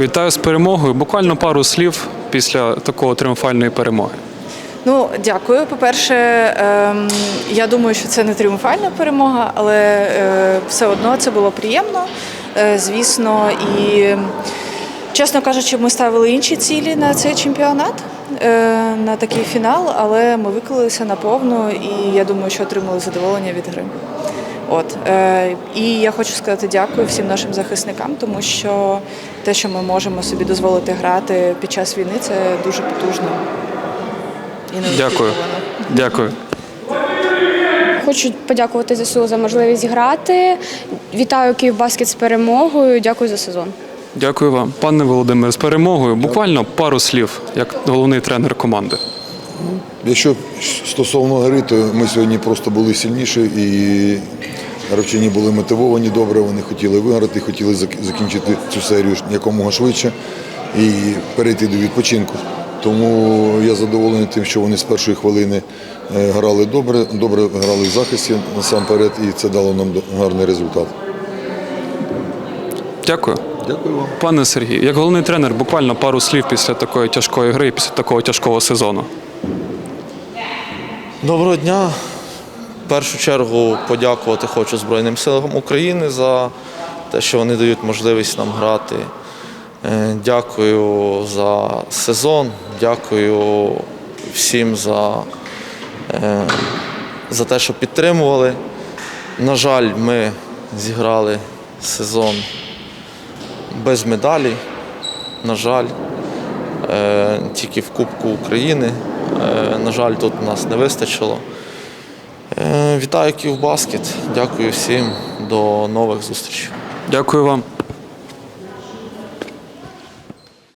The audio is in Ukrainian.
Вітаю з перемогою. Буквально пару слів після такого тріумфальної перемоги. Ну, дякую. По-перше, ем, я думаю, що це не тріумфальна перемога, але е, все одно це було приємно, е, звісно. І, чесно кажучи, ми ставили інші цілі на цей чемпіонат, е, на такий фінал, але ми виклалися наповну і я думаю, що отримали задоволення від гри. От е, і я хочу сказати дякую всім нашим захисникам, тому що те, що ми можемо собі дозволити грати під час війни, це дуже потужно. І Дякую. Дякую. Хочу подякувати ЗСУ за можливість грати. Вітаю Київбаскет з перемогою. Дякую за сезон. Дякую вам, пане Володимир, з перемогою. Буквально пару слів, як головний тренер команди. Якщо стосовно гри, то ми сьогодні просто були сильніші і гравчині були мотивовані добре, вони хотіли виграти, хотіли закінчити цю серію якомога швидше і перейти до відпочинку. Тому я задоволений тим, що вони з першої хвилини е, грали добре, добре грали в захисті насамперед, і це дало нам гарний результат. Дякую. Дякую вам. Пане Сергій, як головний тренер, буквально пару слів після такої тяжкої гри, і після такого тяжкого сезону. Доброго дня. Першу чергу подякувати хочу Збройним силам України за те, що вони дають можливість нам грати. Е, Дякую за сезон, дякую всім за, е, за те, що підтримували. На жаль, ми зіграли сезон без медалі. На жаль, Е, тільки в Кубку України. На жаль, тут нас не вистачило. Е, Вітаю Київбаскет. Дякую всім. До нових зустрічей. Дякую вам.